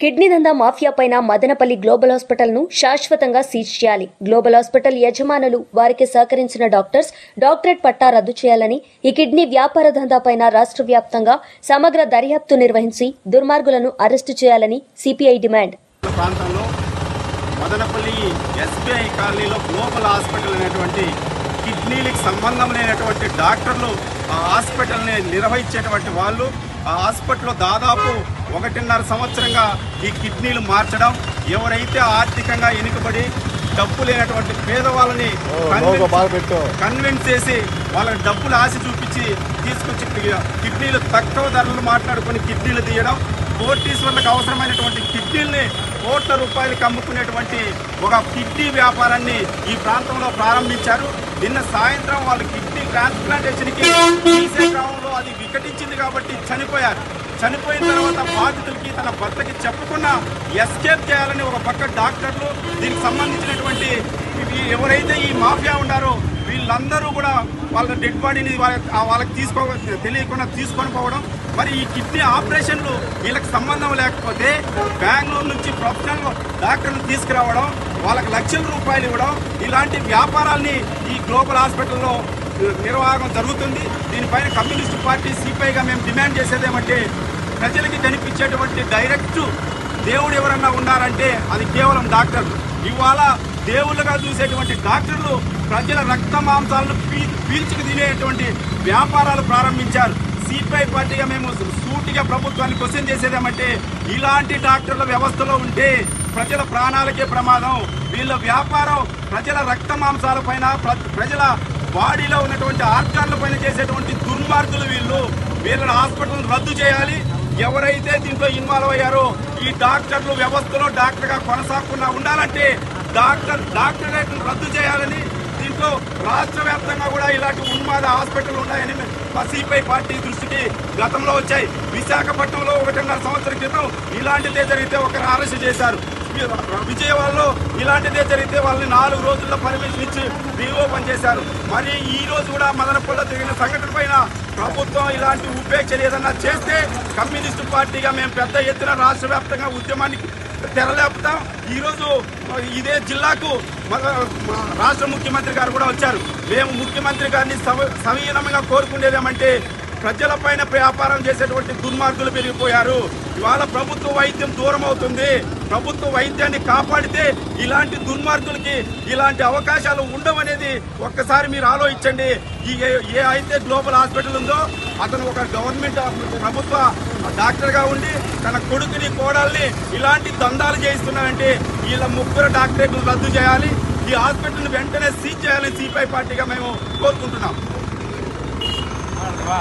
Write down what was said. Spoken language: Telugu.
కిడ్నీ దందా మాఫియా పైన మదనపల్లి గ్లోబల్ హాస్పిటల్ను శాశ్వతంగా సీజ్ చేయాలి. గ్లోబల్ హాస్పిటల్ యజమానులు వారికి సహకరించిన డాక్టర్స్ డాక్టరేట్ పట్టా రద్దు చేయాలని ఈ కిడ్నీ వ్యాపార దందా పైన రాష్ట్ర వ్యాప్తంగా సమగ్ర దర్యాప్తు నిర్వహించి దుర్మార్గులను అరెస్టు చేయాలని సిపిఐ డిమాండ్. ప్రాంతంలో మదనపల్లి ఎస్బీఐ కాలనీలో గ్లోబల్ హాస్పిటల్ అనేటువంటి కిడ్నీలకు సంబంధం లేనటువంటి డాక్టర్లు ఆ హాస్పిటల్ని నిర్వహించేటువంటి వాళ్ళు ఆ హాస్పిటల్లో దాదాపు ఒకటిన్నర సంవత్సరంగా ఈ కిడ్నీలు మార్చడం ఎవరైతే ఆర్థికంగా వెనుకబడి డబ్బు లేనటువంటి పేదవాళ్ళని కన్విన్స్- కన్విన్స్ చేసి వాళ్ళకి డబ్బులు ఆశ చూపించి తీసుకొచ్చి కిడ్నీలు తక్కువ ధరలు మాట్లాడుకొని కిడ్నీలు తీయడం కోటీశ్వర్లకు అవసరమైనటువంటి కిడ్నీల్ని కోట్ల రూపాయలకి అమ్ముకునేటువంటి ఒక కిడ్నీ వ్యాపారాన్ని ఈ ప్రాంతంలో ప్రారంభించారు. నిన్న సాయంత్రం వాళ్ళు కిడ్నీ ట్రాన్స్ప్లాంటేషన్కి చనిపోయారు చనిపోయిన తర్వాత బాధితులకి తన భర్తకి చెప్పకుండా ఎస్కేప్ చేయాలని ఒక పక్క డాక్టర్లు దీనికి సంబంధించినటువంటి ఎవరైతే ఈ మాఫియా ఉన్నారో వీళ్ళందరూ కూడా వాళ్ళ డెడ్ బాడీని వాళ్ళకి తీసుకో తెలియకుండా తీసుకొని పోవడం మరి ఈ కిడ్నీ ఆపరేషన్లు వీళ్ళకి సంబంధం లేకపోతే బెంగళూరు నుంచి ప్రొఫెషనల్ డాక్టర్లు తీసుకురావడం వాళ్ళకి లక్షల రూపాయలు ఇవ్వడం ఇలాంటి వ్యాపారాల్ని ఈ గ్లోబల్ హాస్పిటల్లో నిర్వాహకం జరుగుతుంది. దీనిపైన కమ్యూనిస్ట్ పార్టీ సిపిఐగా మేము డిమాండ్ చేసేది ఏమంటే ప్రజలకి కనిపించేటువంటి డైరెక్ట్ దేవుడు ఎవరన్నా ఉన్నారంటే అది కేవలం డాక్టర్లు. ఇవాళ దేవుళ్ళుగా చూసేటువంటి డాక్టర్లు ప్రజల రక్త మాంసాలను పీ పీల్చుకు తినేటువంటి వ్యాపారాలు ప్రారంభించారు. సిపిఐ పార్టీగా మేము సూటిగా ప్రభుత్వాన్ని క్వశ్చన్ చేసేదేమంటే ఇలాంటి డాక్టర్ల వ్యవస్థలో ఉంటే ప్రజల ప్రాణాలకే ప్రమాదం. వీళ్ళ వ్యాపారం ప్రజల రక్త మాంసాల ప్రజల బాడీలో ఉన్నటువంటి ఆర్గాన్ల పైన చేసేటువంటి దుర్మార్గులు వీళ్ళు. వీళ్ళని హాస్పిటల్ రద్దు చేయాలి. ఎవరైతే దీంట్లో ఇన్వాల్వ్ అయ్యారో ఈ డాక్టర్లు వ్యవస్థలో డాక్టర్గా కొనసాగకుండా ఉండాలంటే డాక్టర్ డాక్టరేట్ రద్దు చేయాలని దీంట్లో రాష్ట్ర వ్యాప్తంగా కూడా ఇలాంటి ఉన్మాద హాస్పిటల్ ఉన్నాయని సిపిఐ పార్టీ దృష్టికి గతంలో వచ్చాయి. విశాఖపట్నంలో ఒకటిన్నర సంవత్సరం క్రితం ఇలాంటిదే జరిగితే ఒకరు అరెస్ట్ చేశారు. విజయవాడలో ఇలాంటిదే జరిగితే వాళ్ళని నాలుగు రోజుల్లో పర్మిషన్ ఇచ్చి రీఓపెన్ చేశారు. మరి ఈ రోజు కూడా మదనపల్లిలో జరిగిన సంఘటన పైన ప్రభుత్వం ఇలాంటి ఉపేక్ష లేదన్నా చేస్తే కమ్యూనిస్టు పార్టీగా మేము పెద్ద ఎత్తున రాష్ట్ర వ్యాప్తంగా ఉద్యమానికి తెరలేపుతాం. ఈరోజు ఇదే జిల్లాకు రాష్ట్ర ముఖ్యమంత్రి గారు కూడా వచ్చారు. మేము ముఖ్యమంత్రి గారిని సవ సవీనంగా కోరుకునేదేమంటే ప్రజలపైన వ్యాపారం చేసేటువంటి దుర్మార్గులు పెరిగిపోయారు. ఇవాళ ప్రభుత్వ వైద్యం దూరం అవుతుంది ప్రభుత్వ వైద్యాన్ని కాపాడితే ఇలాంటి దుర్మార్గులకి ఇలాంటి అవకాశాలు ఉండవనేది ఒక్కసారి మీరు ఆలోచించండి. ఏ- అయితే గ్లోబల్ హాస్పిటల్ ఉందో అతను ఒక గవర్నమెంట్ ప్రభుత్వ డాక్టర్గా ఉండి తన కొడుకుని కోడల్ని ఇలాంటి దందాలు చేయిస్తున్నాయంటే వీళ్ళ ముగ్గురు డాక్టరేట్లు రద్దు చేయాలి. ఈ హాస్పిటల్ వెంటనే సీజ్ చేయాలని సిపిఐ పార్టీగా మేము కోరుకుంటున్నాం.